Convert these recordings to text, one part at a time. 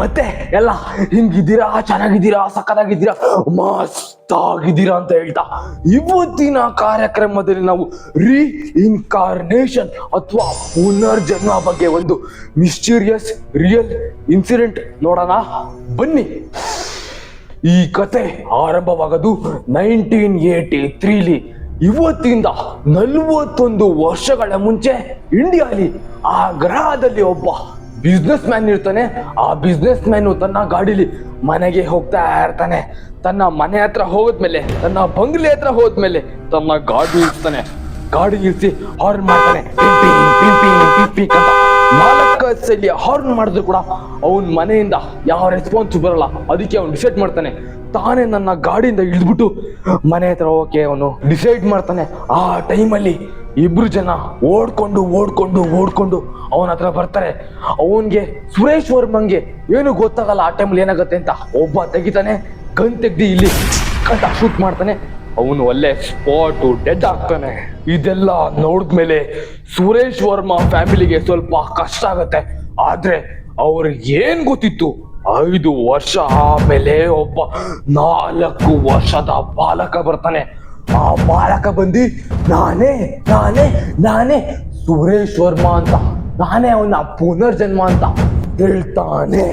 ಮತ್ತೆ ಎಲ್ಲ ಹಿಂಗಿದ್ದೀರಾ, ಚೆನ್ನಾಗಿದ್ದೀರಾ ಸಕ್ಕತ್ತಾಗಿದ್ದೀರಾ ಮಸ್ತ್ ಆಗಿದ್ದೀರಾ ಅಂತ ಹೇಳ್ತಾ ಇವತ್ತಿನ ಕಾರ್ಯಕ್ರಮದಲ್ಲಿ ನಾವು ರೀ ಇನ್ಕಾರ್ನೇಷನ್ ಅಥವಾ ಪುನರ್ಜನ್ಮ ಬಗ್ಗೆ ಒಂದು ಮಿಸ್ಟೀರಿಯಸ್ ರಿಯಲ್ ಇನ್ಸಿಡೆಂಟ್ ನೋಡೋಣ. ಬನ್ನಿ. ಈ ಕತೆ ಆರಂಭವಾಗದು ನೈನ್ಟೀನ್ ಏಟಿ ತ್ರೀಲಿ ಇವತ್ತಿಂದ ನಲ್ವತ್ತೊಂದು ವರ್ಷಗಳ ಮುಂಚೆ ಇಂಡಿಯಾಲಿ, ಆ ಗ್ರಹದಲ್ಲಿ ಒಬ್ಬ ಬಿಸ್ನೆಸ್ ಮ್ಯಾನ್ ಇರ್ತಾನೆ, ಆ ಬಿಸ್ನೆಸ್ ಮ್ಯಾನು ತನ್ನ ಗಾಡಿಲಿ ಮನೆಗೆ ಹೋಗ್ತಾ ಇರ್ತಾನೆ. ತನ್ನ ಮನೆ ಹತ್ರ ಹೋದ್ಮೇಲೆ, ತನ್ನ ಬಂಗ್ಲೆ ಹತ್ರ ಹೋದ್ಮೇಲೆ ತನ್ನ ಗಾಡಿ ಇರ್ತಾನೆ ಗಾಡಿ ಇರಿಸಿ ಹಾರ್ನ್ ಮಾಡ್ತಾನೆ. ನಾಲ್ಕು ಸಲ ಹಾರ್ನ್ ಮಾಡಿದ್ರು ಕೂಡ ಅವನ ಮನೆಯಿಂದ ಯಾವ ರೆಸ್ಪಾನ್ಸ್ ಬರಲ್ಲ. ಅದಕ್ಕೆ ಅವನು ಡಿಸೈಡ್ ಮಾಡ್ತಾನೆ. ತಾನೇ ನನ್ನ ಗಾಡಿಯಿಂದ ಇಳಿದ್ಬಿಟ್ಟು ಮನೆ ಹತ್ರ ಹೋಗಕ್ಕೆ ಅವನು ಡಿಸೈಡ್ ಮಾಡ್ತಾನೆ. ಆ ಟೈಮಲ್ಲಿ ಇಬ್ರು ಜನ ಓಡ್ಕೊಂಡು ಓಡ್ಕೊಂಡು ಓಡ್ಕೊಂಡು ಅವನ ಹತ್ರ ಬರ್ತಾರೆ. ಅವನ್ಗೆ ಸುರೇಶ್ ವರ್ಮಂಗೆ ಏನು ಗೊತ್ತಾಗಲ್ಲ, ಆ ಟೈಮಲ್ಲಿ ಏನಾಗುತ್ತೆ ಅಂತ ಒಬ್ಬ ತೆಗಿತಾನೆ, ಗನ್ ತೆಗ್ದಿ ಇಲ್ಲಿ ಅಂತ ಶೂಟ್ ಮಾಡ್ತಾನೆ. ಅವನು ಒಳ್ಳೆ ಸ್ಪಾಟು ಡೆಡ್ ಆಗ್ತಾನೆ. ಇದೆಲ್ಲ ನೋಡಿದ್ಮೇಲೆ ಸುರೇಶ್ ವರ್ಮ ಫ್ಯಾಮಿಲಿಗೆ ಸ್ವಲ್ಪ ಕಷ್ಟ ಆಗತ್ತೆ. ಆದ್ರೆ ಅವ್ರಿಗೆ ಏನ್ ಗೊತ್ತಿತ್ತು? ಐದು ವರ್ಷ ಆಮೇಲೆ ಒಬ್ಬ ನಾಲ್ಕು ವರ್ಷದ ಬಾಲಕ ಬರ್ತಾನೆ. ಆ ಬಾಲಕ ಬಂದು ನಾನೇ ನಾನೇ ನಾನೇ ಸುರೇಶ್ ವರ್ಮಾ ಅಂತ ನಾನೇ ಅವನ ಪುನರ್ಜನ್ಮ ಅಂತ ಹೇಳ್ತಾನೆ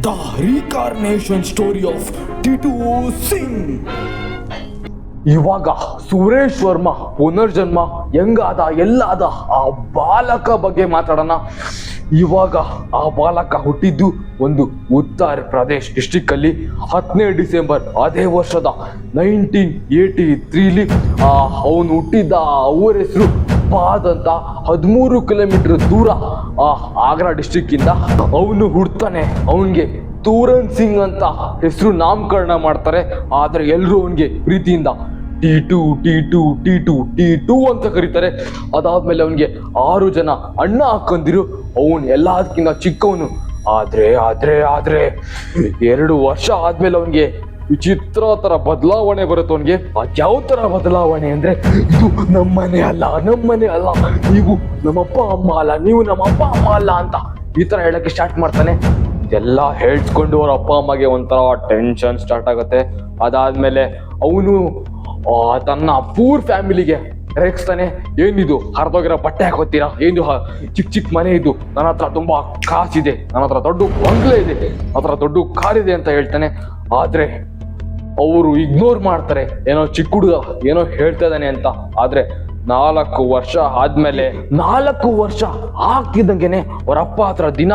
the reincarnation story of Titu Singh ಇವಾಗ ಸುರೇಶ್ ವರ್ಮಾ ಪುನರ್ಜನ್ಮ ಹೆಂಗಾದ, ಎಲ್ಲಾದ? ಆ ಬಾಲಕ ಬಗ್ಗೆ ಮಾತಾಡೋಣ. ಇವಾಗ ಆ ಬಾಲಕ ಹುಟ್ಟಿದ್ದು ಒಂದು ಉತ್ತರ ಪ್ರದೇಶ್ ಡಿಸ್ಟಿಕ್ ಅಲ್ಲಿ. ಹತ್ತನೇ ಡಿಸೆಂಬರ್ ಅದೇ ವರ್ಷದ ನೈನ್ಟೀನ್ ಏಯ್ಟಿ ತ್ರೀಲಿ ಅವನು ಹುಟ್ಟಿದ್ದ ಊರ ಹೆಸರು ಬಾದ್ ಅಂತ ಹದಿಮೂರು ಕಿಲೋಮೀಟರ್ ದೂರ ಆ ಆಗ್ರಾ ಡಿಸ್ಟಿಕ್ ಇಂದ ಅವನು ಹುಡ್ತಾನೆ. ಅವನಿಗೆ ತೂರನ್ ಸಿಂಗ್ ಅಂತ ಹೆಸರು ನಾಮಕರಣ ಮಾಡ್ತಾರೆ. ಆದರೆ ಎಲ್ಲರೂ ಅವನಿಗೆ ಪ್ರೀತಿಯಿಂದ Titu Titu Titu Titu ಅಂತ ಕರೀತಾರೆ. ಅದಾದ್ಮೇಲೆ ಅವನಿಗೆ ಆರು ಜನ ಅಣ್ಣ ಹಾಕೊಂಡಿರು ಅವನು ಎಲ್ಲದಕ್ಕಿಂತ ಚಿಕ್ಕವನು. ಆದ್ರೆ ಆದ್ರೆ ಆದ್ರೆ ಎರಡು ವರ್ಷ ಆದ್ಮೇಲೆ ಅವನಿಗೆ ವಿಚಿತ್ರ ತರ ಬದಲಾವಣೆ ಬರುತ್ತೆ ಅವನಿಗೆ. ಯಾವ ತರ ಬದಲಾವಣೆ ಅಂದ್ರೆ, ಇದು ನಮ್ಮನೆ ಅಲ್ಲ ನಮ್ಮನೆ ಅಲ್ಲ. ನೀವು ನಮ್ಮಪ್ಪ, ಅಮ್ಮ ಅಲ್ಲ, ನೀವು ನಮ್ಮಪ್ಪ, ಅಮ್ಮ ಅಲ್ಲ ಅಂತ ಈ ತರ ಹೇಳಕ್ಕೆ ಸ್ಟಾರ್ಟ್ ಮಾಡ್ತಾನೆ. ಇದೆಲ್ಲ ಹೇಳ್ಕೊಂಡು ಅವ್ರ ಅಪ್ಪ ಅಮ್ಮಗೆ ಒಂಥರ ಟೆನ್ಷನ್ ಸ್ಟಾರ್ಟ್ ಆಗುತ್ತೆ. ಅದಾದ್ಮೇಲೆ ಅವನು ತನ್ನ ಪೂರ್ ಫ್ಯಾಮಿಲಿಗೆ ರೇಗಿಸ್ತಾನೆ, ಏನಿದು? ಹರಿದೋಗಿರೋ ಬಟ್ಟೆ ಹಾಕೋತೀರಾ ಏನು ಚಿಕ್ಕ ಚಿಕ್ಕ ಮನೆ ಇದು. ನನ್ನ ಹತ್ರ ತುಂಬಾ ಕಾಸಿದೆ. ನನ್ನ ಹತ್ರ ದೊಡ್ಡ ಬಂಗ್ಲೆ ಇದೆ. ನನ್ನ ಹತ್ರ ದೊಡ್ಡ ಇದೆ ಅಂತ ಹೇಳ್ತಾನೆ. ಆದ್ರೆ ಅವರು ಇಗ್ನೋರ್ ಮಾಡ್ತಾರೆ. ಏನೋ ಚಿಕ್ಕ ಹುಡುಗ ಏನೋ ಹೇಳ್ತಾ ಇದ್ದಾನೆ ಅಂತ. ಆದ್ರೆ ನಾಲ್ಕು ವರ್ಷ ಆದ್ಮೇಲೆ ನಾಲ್ಕು ವರ್ಷ ಆಗ್ತಿದ್ದಂಗೆನೆ ಅವರಪ್ಪ ಹತ್ರ ದಿನ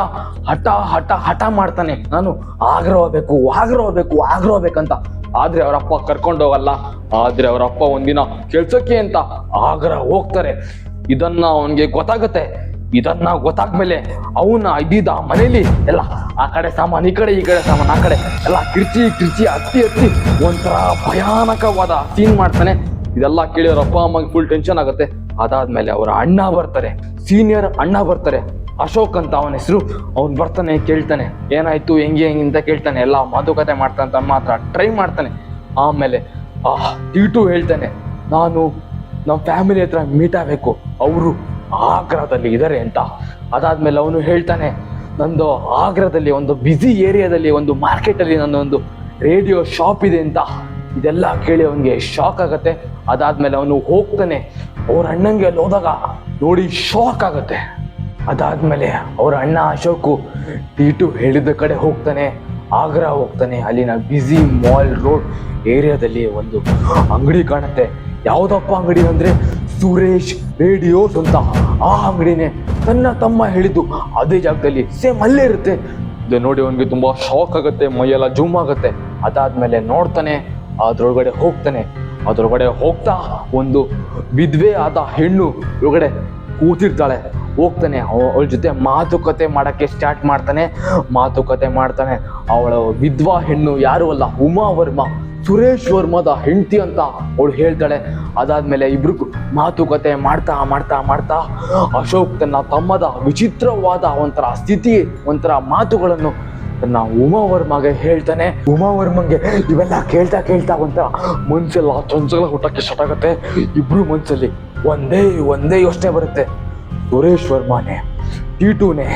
ಹಠ ಹಠ ಹಠ ಮಾಡ್ತಾನೆ. ನಾನು ಆಗ್ರ ಹೋಗ್ಬೇಕು ಆಗ್ರ ಹೋಗ್ಬೇಕು ಆಗ್ರ ಹೋಗ್ಬೇಕಂತ ಆದ್ರೆ ಅವರಪ್ಪ ಅಪ್ಪ ಕರ್ಕೊಂಡು ಹೋಗಲ್ಲ. ಆದ್ರೆ ಅವ್ರ ಅಪ್ಪ ಒಂದಿನ ಕೆಲ್ಸಕ್ಕೆ ಅಂತ ಆಗ್ರ ಹೋಗ್ತಾರೆ. ಇದನ್ನ ಅವನ್ಗೆ ಗೊತ್ತಾಗತ್ತೆ. ಇದನ್ನ ಗೊತ್ತಾದ್ಮೇಲೆ ಅವನ ಇದ್ದಿದ್ದ ಮನೇಲಿ ಎಲ್ಲ ಆ ಕಡೆ ಸಾಮಾನು ಈ ಕಡೆ ಈ ಕಡೆ ಸಾಮಾನು ಆ ಕಡೆ ಎಲ್ಲ ಕಿರ್ಚಿ ಕಿರ್ಚಿ ಹತ್ತಿ ಹತ್ತಿ ಒಂಥರ ಭಯಾನಕವಾದ ಸೀನ್ ಮಾಡ್ತಾನೆ. ಇದೆಲ್ಲ ಕೇಳಿ ಅವ್ರ ಅಪ್ಪ, ಅಮ್ಮಗೆ ಫುಲ್ ಟೆನ್ಷನ್ ಆಗುತ್ತೆ. ಅದಾದ್ಮೇಲೆ ಅವರ ಅಣ್ಣ ಬರ್ತಾರೆ. ಸೀನಿಯರ್ ಅಣ್ಣ ಬರ್ತಾರೆ. ಅಶೋಕ್ ಅಂತ ಅವನ ಹೆಸರು. ಅವ್ನು ಬರ್ತಾನೆ, ಕೇಳ್ತಾನೆ. ಏನಾಯ್ತು, ಹೆಂಗೆ ಹೆಂಗೆ ಅಂತ ಕೇಳ್ತಾನೆ. ಎಲ್ಲ ಮಾತುಕತೆ ಮಾಡ್ತಾನೆ ತಮ್ಮ ಹತ್ರ ಟ್ರೈ ಮಾಡ್ತಾನೆ. ಆಮೇಲೆ, ಆ ಟೀಟು ಹೇಳ್ತಾನೆ, ನಾನು ನಮ್ಮ ಫ್ಯಾಮಿಲಿ ಹತ್ರ ಮೀಟ್ ಆಗಬೇಕು. ಅವರು ಆಗ್ರಾದಲ್ಲಿ ಇದ್ದಾರೆ ಅಂತ. ಅದಾದ್ಮೇಲೆ ಅವನು ಹೇಳ್ತಾನೆ, ನಂದು ಆಗ್ರಾದಲ್ಲಿ ಒಂದು ಬ್ಯುಸಿ ಏರಿಯಾದಲ್ಲಿ ಒಂದು ಮಾರ್ಕೆಟಲ್ಲಿ ನನ್ನ ಒಂದು ರೇಡಿಯೋ ಶಾಪ್ ಇದೆ ಅಂತ. ಇದೆಲ್ಲ ಕೇಳಿ ಅವನಿಗೆ ಶಾಕ್ ಆಗತ್ತೆ. ಅದಾದ್ಮೇಲೆ ಅವನು ಹೋಗ್ತಾನೆ. ಅವ್ರ ಅಣ್ಣಂಗೆ ಅಲ್ಲಿ ಹೋದಾಗ ನೋಡಿ ಶಾಕ್ ಆಗತ್ತೆ. ಅದಾದ್ಮೇಲೆ ಅವ್ರ ಅಣ್ಣ ಅಶೋಕು ಟೀಟು ಹೇಳಿದ ಕಡೆ ಹೋಗ್ತಾನೆ. ಆಗ್ರಾ ಹೋಗ್ತಾನೆ. ಅಲ್ಲಿನ ಬ್ಯುಸಿ ಮಾಲ್ ರೋಡ್ ಏರಿಯಾದಲ್ಲಿ ಒಂದು ಅಂಗಡಿ ಕಾಣುತ್ತೆ. ಯಾವುದಪ್ಪ ಅಂಗಡಿ ಅಂದ್ರೆ ಸುರೇಶ್ ರೇಡಿಯೋಸ್ ಅಂತ. ಆ ಅಂಗಡಿನೇ ತನ್ನ ತಮ್ಮ ಹೇಳಿದ್ದು. ಅದೇ ಜಾಗದಲ್ಲಿ ಸೇಮ್ ಅಲ್ಲೇ ಇರುತ್ತೆ. ಇದು ನೋಡಿ ಅವನಿಗೆ ತುಂಬಾ ಶಾಕ್ ಆಗುತ್ತೆ. ಮೈಯೆಲ್ಲ ಜೂಮ್ ಆಗುತ್ತೆ. ಅದಾದ್ಮೇಲೆ ನೋಡ್ತಾನೆ. ಅದ್ರೊಳಗಡೆ ಹೋಗ್ತಾನೆ. ಅದರೊಳಗಡೆ ಹೋಗ್ತಾ ಒಂದು ವಿಧವೆ ಆದ ಹೆಣ್ಣು ಒಳಗಡೆ ಕೂತಿರ್ತಾಳೆ. ಹೋಗ್ತಾನೆ. ಅವಳ ಜೊತೆ ಮಾತುಕತೆ ಮಾಡೋಕ್ಕೆ ಸ್ಟಾರ್ಟ್ ಮಾಡ್ತಾನೆ. ಮಾತುಕತೆ ಮಾಡ್ತಾನೆ. ಅವಳ ವಿಧ್ವಾ ಹೆಣ್ಣು ಯಾರು ಅಲ್ಲ ಉಮಾ ವರ್ಮಾ ಸುರೇಶ್ ವರ್ಮದ ಹೆಂಡತಿ ಅಂತ ಅವಳು ಹೇಳ್ತಾಳೆ. ಅದಾದ್ಮೇಲೆ ಇಬ್ರು ಮಾತುಕತೆ ಮಾಡ್ತಾ ಮಾಡ್ತಾ ಮಾಡ್ತಾ ಅಶೋಕ್ ತನ್ನ ತಮ್ಮದ ವಿಚಿತ್ರವಾದ ಒಂಥರ ಸ್ಥಿತಿ, ಒಂಥರ ಮಾತುಗಳನ್ನು ತನ್ನ ಉಮಾ ವರ್ಮಗೆ ಹೇಳ್ತಾನೆ. ಉಮಾ ವರ್ಮಂಗೆ ಇವೆಲ್ಲ ಕೇಳ್ತಾ ಕೇಳ್ತಾ ಅಂತ ಮನ್ಸೆಲ್ಲ ಚೊಂಚಲ ಹುಟ್ಟಕ್ಕೆ ಸ್ಟಾರ್ಟ್ ಆಗುತ್ತೆ. ಇಬ್ರು ಮನ್ಸಲ್ಲಿ ಒಂದೇ ಒಂದೇ ಯೋಚನೆ ಬರುತ್ತೆ. ಸುರೇಶ್ ವರ್ಮಾನೆ ಟೀಟುನೇ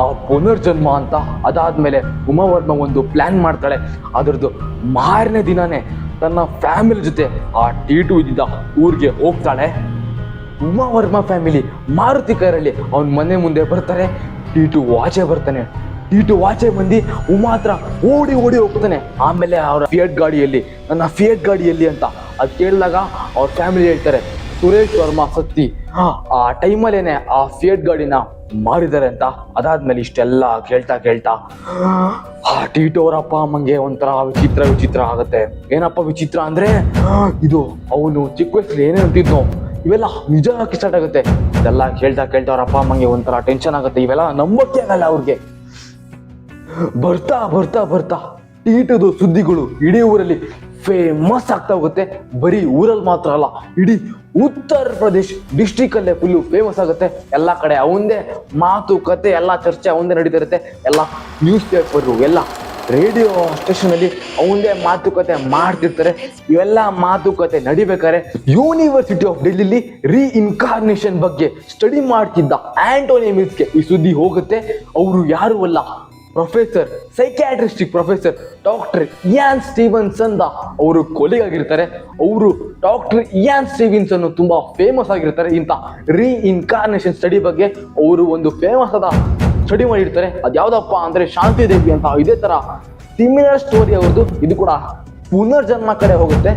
ಆ ಪುನರ್ಜನ್ಮ ಅಂತ ಅದಾದ್ಮೇಲೆ ಉಮಾವರ್ಮ ಒಂದು ಪ್ಲಾನ್ ಮಾಡ್ತಾಳೆ. ಅದರದ್ದು ಮಾರನೇ ದಿನನೇ ತನ್ನ ಫ್ಯಾಮಿಲಿ ಜೊತೆ ಆ ಟೀಟು ಇದ್ದಿದ್ದ ಊರಿಗೆ ಹೋಗ್ತಾಳೆ. ಉಮಾ ವರ್ಮ ಫ್ಯಾಮಿಲಿ ಮಾರುತಿ ಕಾರಲ್ಲಿ ಅವನ ಮನೆ ಮುಂದೆ ಬರ್ತಾರೆ. ಟೀಟು ವಾಚೆ ಬರ್ತಾನೆ. ಟೀಟು ವಾಚೆ ಬಂದು ಉಮಾ ಹತ್ರ ಓಡಿ ಓಡಿ ಹೋಗ್ತಾನೆ. ಆಮೇಲೆ ಅವರ ಫಿಯಟ್ ಗಾಡಿಯಲ್ಲಿ, ನನ್ನ ಫಿಯಟ್ ಗಾಡಿಯಲ್ಲಿ ಅಂತ ಅದು ಕೇಳಿದಾಗ ಅವ್ರ ಫ್ಯಾಮಿಲಿ ಹೇಳ್ತಾರೆ, ಸುರೇಶ್ ವರ್ಮಾ, ಸತ್ತಿ ಆ ಟೈಮಲ್ಲೇನೆ ಆ ಫಿಯಟ್ ಗಾಡಿನ ಮಾರಿದ್ದಾರೆ ಅಂತ. ಅದಾದ್ಮೇಲೆ ಇಷ್ಟೆಲ್ಲ ಕೇಳ್ತಾ ಕೇಳ್ತಾ ಆ ಟೀಟು ಅವ್ರ ಅಪ್ಪ ಅಮ್ಮಂಗೆ ಒಂಥರ ವಿಚಿತ್ರ ವಿಚಿತ್ರ ಆಗುತ್ತೆ. ಏನಪ್ಪ ವಿಚಿತ್ರ ಅಂದ್ರೆ ಇದು ಅವನು ಚಿಕ್ಕ ವಯಸ್ಸಲ್ಲಿ ಏನೇ ಅಂತಿದ್ನೋ, ಇವೆಲ್ಲ ನಿಜ ಸ್ಟಾರ್ಟ್ ಆಗುತ್ತೆ. ಇದೆಲ್ಲ ಕೇಳ್ತಾ ಕೇಳ್ತಾ ಅವ್ರ ಅಪ್ಪ ಅಮ್ಮಂಗೆ ಒಂಥರ ಟೆನ್ಷನ್ ಆಗುತ್ತೆ. ಇವೆಲ್ಲ ನಂಬಕ್ಕೆ ಆಗಲ್ಲ ಅವ್ರಿಗೆ. ಬರ್ತಾ ಬರ್ತಾ ಬರ್ತಾ ಟೀಟದು ಸುದ್ದಿಗಳು ಇಡೀ ಊರಲ್ಲಿ ಫೇಮಸ್ ಆಗ್ತಾ ಹೋಗುತ್ತೆ. ಬರೀ ಊರಲ್ಲಿ ಮಾತ್ರ ಅಲ್ಲ, ಇಡೀ ಉತ್ತರ ಪ್ರದೇಶ್ ಡಿಸ್ಟ್ರಿಕ್ ಅಲ್ಲೇ ಫುಲ್ಲು ಫೇಮಸ್ ಆಗುತ್ತೆ. ಎಲ್ಲ ಕಡೆ ಅವಂದೇ ಮಾತು, ಕತೆ, ಎಲ್ಲ ಚರ್ಚೆ ಅವಂದೇ ನಡೀತಾ ಇರುತ್ತೆ. ಎಲ್ಲ ನ್ಯೂಸ್ ಪೇಪರು ಎಲ್ಲ ರೇಡಿಯೋ ಸ್ಟೇಷನ್ ಅಲ್ಲಿ ಅವಂದೇ ಮಾತುಕತೆ ಮಾಡ್ತಿರ್ತಾರೆ. ಇವೆಲ್ಲ ಮಾತುಕತೆ ನಡಿಬೇಕಾದ್ರೆ ಯೂನಿವರ್ಸಿಟಿ ಆಫ್ ಡೆಲ್ಲಿ ರೀ ಇನ್ಕಾರ್ನೇಷನ್ ಬಗ್ಗೆ ಸ್ಟಡಿ ಮಾಡ್ತಿದ್ದ ಆಂಟೋನಿ ಮಿಲ್ಸ್ಗೆ ಈ ಸುದ್ದಿ ಹೋಗುತ್ತೆ. ಅವರು ಯಾರು ಅಲ್ಲ professor psychiatric professor doctor Ian Stevenson the ಅವರು ಕೊಲೆಗಾಗಿರ್ತಾರೆ ಅವರು ಡಾಕ್ಟರ್ ಇಯಾನ್ ಸ್ಟೀವನ್ಸನ್ ತುಂಬಾ ಫೇಮಸ್ ಆಗಿರ್ತಾರೆ. ಇಂಥ ರೀ ಇನ್ಕಾರ್ನೇಷನ್ ಸ್ಟಡಿ ಬಗ್ಗೆ ಅವರು ಒಂದು ಫೇಮಸ್ ಆದ ಸ್ಟಡಿ ಮಾಡಿರ್ತಾರೆ. ಅದ್ಯಾವ್ದಪ್ಪ ಅಂದ್ರೆ ಶಾಂತಿ ದೇವಿ ಅಂತ. ಇದೇ ತರ ಸಿಮಿಲರ್ ಸ್ಟೋರಿ ಅವ್ರದ್ದು ಇದು ಕೂಡ ಪುನರ್ಜನ್ಮ ಕಡೆ ಹೋಗುತ್ತೆ.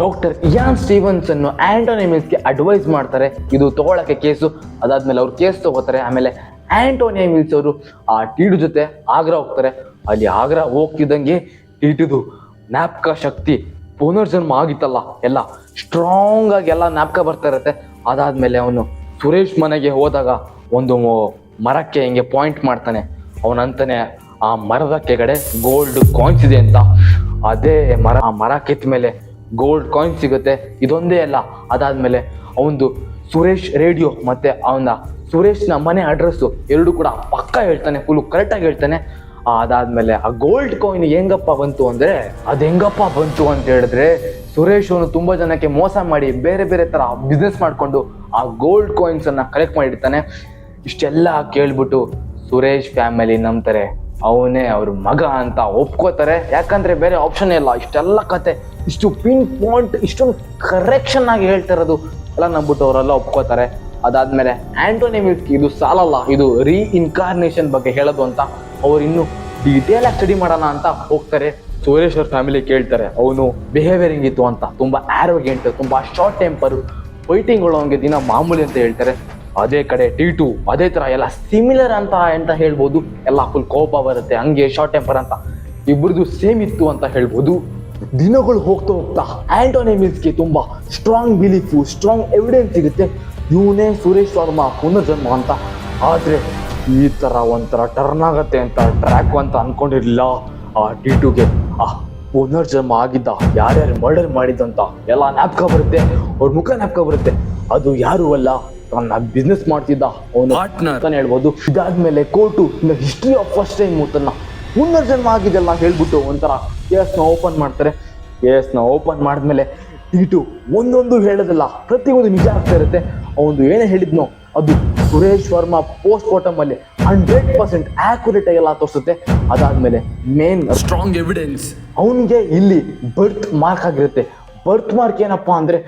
ಡಾಕ್ಟರ್ ಇಯಾನ್ ಸ್ಟೀವನ್ಸನ್ ಆಂಟೋನಿಮಿಸ್ ಮಿಲ್ಸ್ಗೆ ಅಡ್ವೈಸ್ ಮಾಡ್ತಾರೆ. ಇದು ತಗೊಳಕ್ಕೆ ಕೇಸು ಅದಾದ್ಮೇಲೆ ಅವ್ರು ಕೇಸ್ ತಗೋತಾರೆ. ಆಮೇಲೆ ಆಂಟೋನಿಯಾ ಮಿಲ್ಸ್ ಅವರು ಆ ಟೀಡು ಜೊತೆ ಆಗ್ರಾ ಹೋಗ್ತಾರೆ. ಅಲ್ಲಿ ಆಗ್ರಾ ಹೋಗ್ತಿದ್ದಂಗೆ ಟೀಟುದು ಜ್ಞಾಪಕ ಶಕ್ತಿ ಪುನರ್ಜನ್ಮ ಆಗಿತ್ತಲ್ಲ, ಎಲ್ಲ ಸ್ಟ್ರಾಂಗ್ ಆಗಿ ಎಲ್ಲ ಜ್ಞಾಪಕ ಬರ್ತಾ ಇರತ್ತೆ. ಅದಾದ್ಮೇಲೆ ಅವನು ಸುರೇಶ್ ಮನೆಗೆ ಹೋದಾಗ ಒಂದು ಮರಕ್ಕೆ ಹಿಂಗೆ ಪಾಯಿಂಟ್ ಮಾಡ್ತಾನೆ. ಅವನಂತಾನೆ ಆ ಮರದ ಕೆಗಡೆ ಗೋಲ್ಡ್ ಕಾಯಿನ್ಸ್ ಇದೆ ಅಂತ. ಅದೇ ಮರ, ಆ ಮರ ಕೆತ್ತ ಮೇಲೆ ಗೋಲ್ಡ್ ಕಾಯಿನ್ ಸಿಗುತ್ತೆ. ಇದೊಂದೇ ಅಲ್ಲ, ಅದಾದ್ಮೇಲೆ ಅವನದು ಸುರೇಶ್ ರೇಡಿಯೋ ಮತ್ತೆ ಅವನ ಸುರೇಶ್ನ ಮನೆ ಅಡ್ರೆಸ್ಸು ಎರಡು ಕೂಡ ಪಕ್ಕ ಹೇಳ್ತಾನೆ ಫುಲ್ ಕರೆಕ್ಟಾಗಿ ಹೇಳ್ತಾನೆ. ಅದಾದ್ಮೇಲೆ ಆ ಗೋಲ್ಡ್ ಕಾಯಿನ್ ಹೆಂಗಪ್ಪ ಬಂತು ಅಂದ್ರೆ, ಅದು ಹೆಂಗಪ್ಪ ಬಂತು ಅಂತ ಹೇಳಿದ್ರೆ, ಸುರೇಶ್ ಅವನು ತುಂಬಾ ಜನಕ್ಕೆ ಮೋಸ ಮಾಡಿ ಬೇರೆ ಬೇರೆ ತರ ಬಿಸ್ನೆಸ್ ಮಾಡ್ಕೊಂಡು ಆ ಗೋಲ್ಡ್ ಕಾಯಿನ್ಸ್ ಅನ್ನ ಕಲೆಕ್ಟ್ ಮಾಡಿರ್ತಾನೆ. ಇಷ್ಟೆಲ್ಲ ಕೇಳ್ಬಿಟ್ಟು ಸುರೇಶ್ ಫ್ಯಾಮಿಲಿ ನಂಬ್ತಾರೆ. ಅವನೇ ಅವ್ರ ಮಗ ಅಂತ ಒಪ್ಕೋತಾರೆ. ಯಾಕಂದ್ರೆ ಬೇರೆ ಆಪ್ಷನ್ ಇಲ್ಲ. ಇಷ್ಟೆಲ್ಲ ಕತೆ, ಇಷ್ಟು ಪಿನ್ ಪಾಯಿಂಟ್ ಇಷ್ಟೊಂದು ಕರೆಕ್ಷನ್ ಆಗಿ ಹೇಳ್ತಿರೋದು ಎಲ್ಲ ನಂಬಿಟ್ಟು ಅವರೆಲ್ಲ ಒಪ್ಕೋತಾರೆ. ಅದಾದ್ಮೇಲೆ ಆಂಟೋನಿ ಮಿಲ್ಸ್ಕಿ ಇದು ಸಾಲಲ್ಲ, ಇದು ರೀ ಇನ್ಕಾರ್ನೇಷನ್ ಬಗ್ಗೆ ಹೇಳೋದು ಅಂತ ಅವ್ರು ಇನ್ನು ಡೀಟೇಲ್ ಆಗಿ ಸ್ಟಡಿ ಮಾಡೋಣ ಅಂತ ಹೋಗ್ತಾರೆ. ಸುರೇಶ್ ಅವ್ರ ಫ್ಯಾಮಿಲಿ ಕೇಳ್ತಾರೆ, ಅವನು ಬಿಹೇವಿಯರ್ ಹಿಂಗಿತ್ತು ಅಂತ. ತುಂಬಾ ಆರೋಗ್ಯಂಟ್ ತುಂಬಾ ಶಾರ್ಟ್ ಟೆಂಪರು ಫೈಟಿಂಗ್ ಅವನಿಗೆ ದಿನ ಮಾಮೂಲಿ ಅಂತ ಹೇಳ್ತಾರೆ. ಅದೇ ಕಡೆ ಟಿ ಟು ಅದೇ ತರ ಎಲ್ಲ ಸಿಮಿಲರ್ ಅಂತ ಅಂತ ಹೇಳ್ಬೋದು. ಎಲ್ಲ ಫುಲ್ ಕೋಪ ಬರುತ್ತೆ, ಹಂಗೆ ಶಾರ್ಟ್ ಟೆಂಪರ್ ಅಂತ. ಇಬ್ಬರದು ಸೇಮ್ ಇತ್ತು ಅಂತ ಹೇಳ್ಬೋದು. ದಿನಗಳು ಹೋಗ್ತಾ ಹೋಗ್ತಾ ಆಂಟೋನಿ ಮಿಲ್ಸ್ಗೆ ತುಂಬಾ ಸ್ಟ್ರಾಂಗ್ ಬಿಲೀಫು ಸ್ಟ್ರಾಂಗ್ ಎವಿಡೆನ್ಸ್ ಸಿಗುತ್ತೆ. ಇವನೇ ಸುರೇಶ್ ವರ್ಮಾ ಪುನರ್ಜನ್ಮ ಅಂತ. ಆದರೆ ಈ ಥರ ಒಂಥರ ಟರ್ನ್ ಆಗತ್ತೆ ಅಂತ ಟ್ರ್ಯಾಕ್ ಅಂತ ಅನ್ಕೊಂಡಿರಲಿಲ್ಲ. ಆ ಟಿ ಟುಗೆ ಆ ಪುನರ್ಜನ್ಮ ಆಗಿದ್ದ ಯಾರ್ಯಾರು ಮರ್ಡರ್ ಮಾಡಿದ್ದಂತ ಎಲ್ಲ ನ್ಯಾಪ್ಕ ಬರುತ್ತೆ. ಅವ್ರ ಮುಖ ಜ್ಞಾಪಕ ಬರುತ್ತೆ. ಅದು ಯಾರು ಅಲ್ಲ ತನ್ನ ಬಿಸ್ನೆಸ್ ಮಾಡ್ತಿದ್ದ ಅವನು ಹೇಳ್ಬೋದು. ಇದಾದ್ಮೇಲೆ court history of first time ತನ್ನ ಪುನರ್ಜನ್ಮ ಆಗಿದೆಲ್ಲ ಹೇಳ್ಬಿಟ್ಟು ಒಂಥರ ನ ಓಪನ್ ಮಾಡ್ತಾರೆ. ಕೇಸ್ನ ಓಪನ್ ಮಾಡಿದ್ಮೇಲೆ ಟೀಟು ಒಂದೊಂದು ಹೇಳೋದಲ್ಲ ಪ್ರತಿಯೊಂದು ನಿಜ ಆಗ್ತಾ ಇರುತ್ತೆ. ಅವನು ಏನೇ ಹೇಳಿದ್ನೋ ಅದು ಸುರೇಶ್ ವರ್ಮಾ ಪೋಸ್ಟ್ ಮಾರ್ಟಮ್ ಅಲ್ಲಿ ಹಂಡ್ರೆಡ್ ಪರ್ಸೆಂಟ್ ಆಕ್ಯುರೇಟ್ ಆಗಿ ಎಲ್ಲ ತೋರಿಸುತ್ತೆ. ಅದಾದ್ಮೇಲೆ ಮೇನ್ ಸ್ಟ್ರಾಂಗ್ ಎವಿಡೆನ್ಸ್ ಅವನಿಗೆ ಇಲ್ಲಿ ಬರ್ತ್ ಮಾರ್ಕ್ ಆಗಿರುತ್ತೆ. ಬರ್ತ್ ಮಾರ್ಕ್ ಏನಪ್ಪಾ ಅಂದ್ರೆ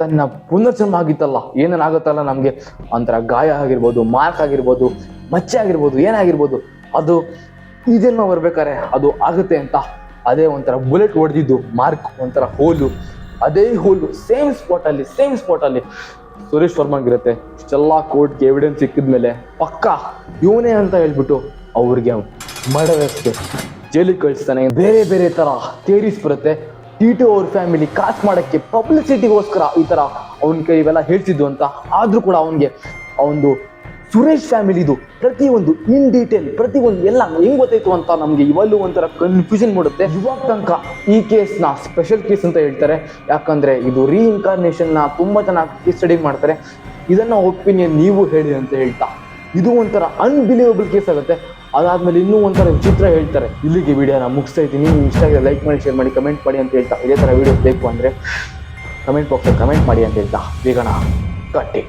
ತನ್ನ ಪುನರ್ಜನ್ಮ ಆಗಿತ್ತಲ್ಲ ಏನೇನಾಗುತ್ತಲ್ಲ ನಮಗೆ? ಒಂಥರ ಗಾಯ ಆಗಿರ್ಬೋದು ಮಾರ್ಕ್ ಆಗಿರ್ಬೋದು ಮಚ್ಚೆ ಆಗಿರ್ಬೋದು ಏನಾಗಿರ್ಬೋದು ಅದು ಈ ಜನ್ಮ ಬರ್ಬೇಕಾರೆ ಅದು ಆಗುತ್ತೆ ಅಂತ. ಅದೇ ಒಂಥರ ಬುಲೆಟ್ ಹೊಡೆದಿದ್ದು ಮಾರ್ಕ್ ಒಂಥರ ಹೋಲು ಅದೇ ಹೋಲು ಸೇಮ್ ಸ್ಪಾಟಲ್ಲಿ ಸೇಮ್ ಸ್ಪಾಟಲ್ಲಿ ಸುರೇಶ್ ವರ್ಮಾಗಿರುತ್ತೆ ಇಷ್ಟೆಲ್ಲ ಕೋರ್ಟ್ಗೆ ಎವಿಡೆನ್ಸ್ ಸಿಕ್ಕಿದ್ಮೇಲೆ ಪಕ್ಕ ಇವನೇ ಅಂತ ಹೇಳ್ಬಿಟ್ಟು ಅವ್ರಿಗೆ ಮರ್ಡರಸ್ಗೆ ಜೈಲಿಗೆ ಕಳಿಸ್ತಾನೆ. ಬೇರೆ ಬೇರೆ ತರ ಥಿಯರೀಸ್ ಬರುತ್ತೆ. ಟಿಟು ಅವ್ರ ಫ್ಯಾಮಿಲಿ ಕಾಸ್ ಮಾಡಕ್ಕೆ ಪಬ್ಲಿಸಿಟಿಗೋಸ್ಕರ ಈ ತರ ಅವನ ಕೈ ಇವೆಲ್ಲ ಹೇಳ್ತಿದ್ವು ಅಂತ. ಆದ್ರೂ ಕೂಡ ಅವನಿಗೆ ಅವನದು ಸುರೇಶ್ ಫ್ಯಾಮಿಲಿದು ಪ್ರತಿಯೊಂದು ಇನ್ ಡೀಟೇಲ್ ಪ್ರತಿಯೊಂದು ಎಲ್ಲ ಹೆಂಗ್ ಗೊತ್ತಾಯ್ತು ಅಂತ ನಮಗೆ ಇವಾಗಲೂ ಒಂಥರ ಕನ್ಫ್ಯೂಷನ್ ಮಾಡುತ್ತೆ. ಇವಾಗ ತನಕ ಈ ಕೇಸ್ನ ಸ್ಪೆಷಲ್ ಕೇಸ್ ಅಂತ ಹೇಳ್ತಾರೆ. ಯಾಕಂದ್ರೆ ಇದು ನ ತುಂಬಾ ಚೆನ್ನಾಗಿ ಸ್ಟಡಿ ಮಾಡ್ತಾರೆ. ಇದನ್ನ ಒಪಿನಿಯನ್ ನೀವು ಹೇಳಿ ಅಂತ ಹೇಳ್ತಾ. ಇದು ಒಂಥರ ಅನ್ಬಿಲೀವಬಲ್ ಕೇಸ್ ಆಗುತ್ತೆ. ಅದಾದ್ಮೇಲೆ ಇನ್ನೂ ಒಂಥರ ವಿಚಿತ್ರ ಹೇಳ್ತಾರೆ. ಇಲ್ಲಿಗೆ ವಿಡಿಯೋನ ಮುಗಿಸ್ತಾ ಇದ್ದೀನಿ. ನೀವು ಇಷ್ಟ ಆಗಿದೆ ಲೈಕ್ ಮಾಡಿ ಶೇರ್ ಮಾಡಿ ಕಮೆಂಟ್ ಮಾಡಿ ಅಂತ ಹೇಳ್ತಾ. ಇದೇ ಥರ ವಿಡಿಯೋ ಬೇಕು ಅಂದರೆ ಕಮೆಂಟ್ ಬಾಕ್ಸಲ್ಲಿ ಕಮೆಂಟ್ ಮಾಡಿ ಅಂತ ಹೇಳ್ತಾ. ಬೇಗಣ ಕಟ್ಟಿ